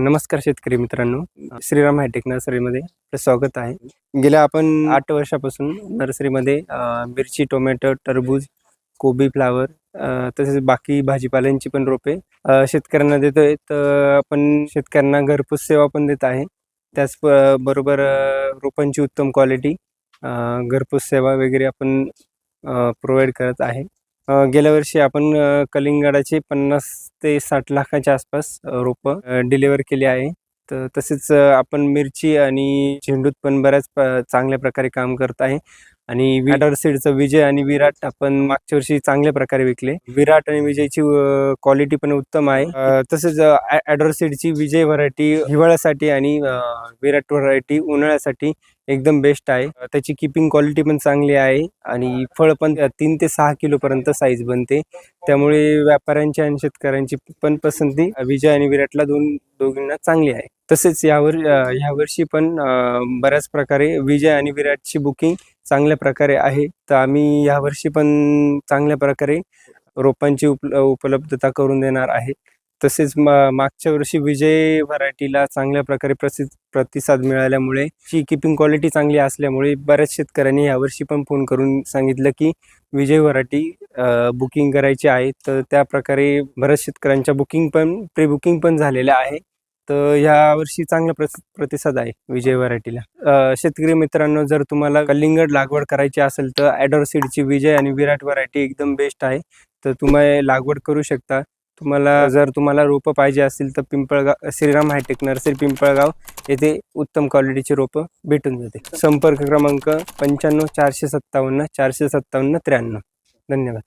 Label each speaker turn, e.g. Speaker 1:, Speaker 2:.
Speaker 1: नमस्कार शेतकरी मित्रांनो. श्रीराम हायटेक नर्सरीमध्ये आपलं स्वागत आहे. गेल्या आपण आठ वर्षापासून नर्सरीमध्ये मिरची टोमॅटो टरबूज कोबी फ्लावर तसेच बाकी भाजीपाल्यांची पण रोपे शेतकऱ्यांना देतोय. तर आपण शेतकऱ्यांना घरपोच सेवा पण देत आहे. त्याच बरोबर रोपांची उत्तम क्वालिटी घरपोच सेवा वगैरे आपण प्रोव्हाइड करत आहे. गेल्या वर्षी आपण कलिंगडाचे पन्नास ते साठ लाखाच्या आसपास रोपं डिलिव्हर केली आहे. तर तसेच आपण मिरची आणि झेंडूत पण बऱ्याच प- चांगल्या प्रकारे काम करत आहे. आणि विराट सीडचं विजय आणि विराट आपण मागच्या वर्षी चांगल्या प्रकारे विकले. विराट आणि विजयची क्वालिटी पण उत्तम आहे. तसेच ॲडर सीडची विजय व्हरायटी हिवाळ्यासाठी आणि विराट व्हरायटी उन्हाळ्यासाठी एकदम बेस्ट आहे. त्याची किपिंग क्वालिटी पण चांगली आहे आणि फळ पण तीन ते सहा किलोपर्यंत साईज बनते. त्यामुळे व्यापाऱ्यांची आणि शेतकऱ्यांची पण पसंती विजय आणि विराटला दोन दोघींना चांगली आहे. तसेच यावर यावर्षी पण बऱ्याच प्रकारे विजय आणि विराटची बुकिंग चांगल्या प्रकारे आहे. तर आम्ही यावर्षी पण चांगल्या प्रकारे रोपांची उप उपलब्धता करून देणार आहे. तसेच म मागच्या वर्षी विजय व्हरायटीला चांगल्या प्रकारे प्रसिद्ध प्रतिसाद मिळाल्यामुळे ची किपिंग क्वालिटी चांगली असल्यामुळे बऱ्याच शेतकऱ्यांनी यावर्षी पण फोन करून सांगितलं की विजय व्हरायटी बुकिंग करायची आहे. तर त्या प्रकारे बऱ्याच शेतकऱ्यांच्या बुकिंग पण प्री बुकिंग पण झालेल्या आहे. तर यावर्षी चांगला प्रस प्रतिसाद आहे विजय व्हरायटीला शेतकरी मित्रांनो जर तुम्हाला कलिंगड लागवड करायची असेल तर ॲडॉर सीडची विजय आणि विराट व्हरायटी एकदम बेस्ट आहे. तर तुम्ही लागवड करू शकता. तुम्हाला जर तुम्हाला रोपं पाहिजे असतील तर पिंपळगाव श्रीराम हायटेक नर्सरी पिंपळगाव येथे उत्तम क्वालिटीची रोपं भेटून जाते. संपर्क क्रमांक पंच्याण्णव चारशे सत्तावन्न चारशे सत्तावन्न त्र्याण्णव. धन्यवाद.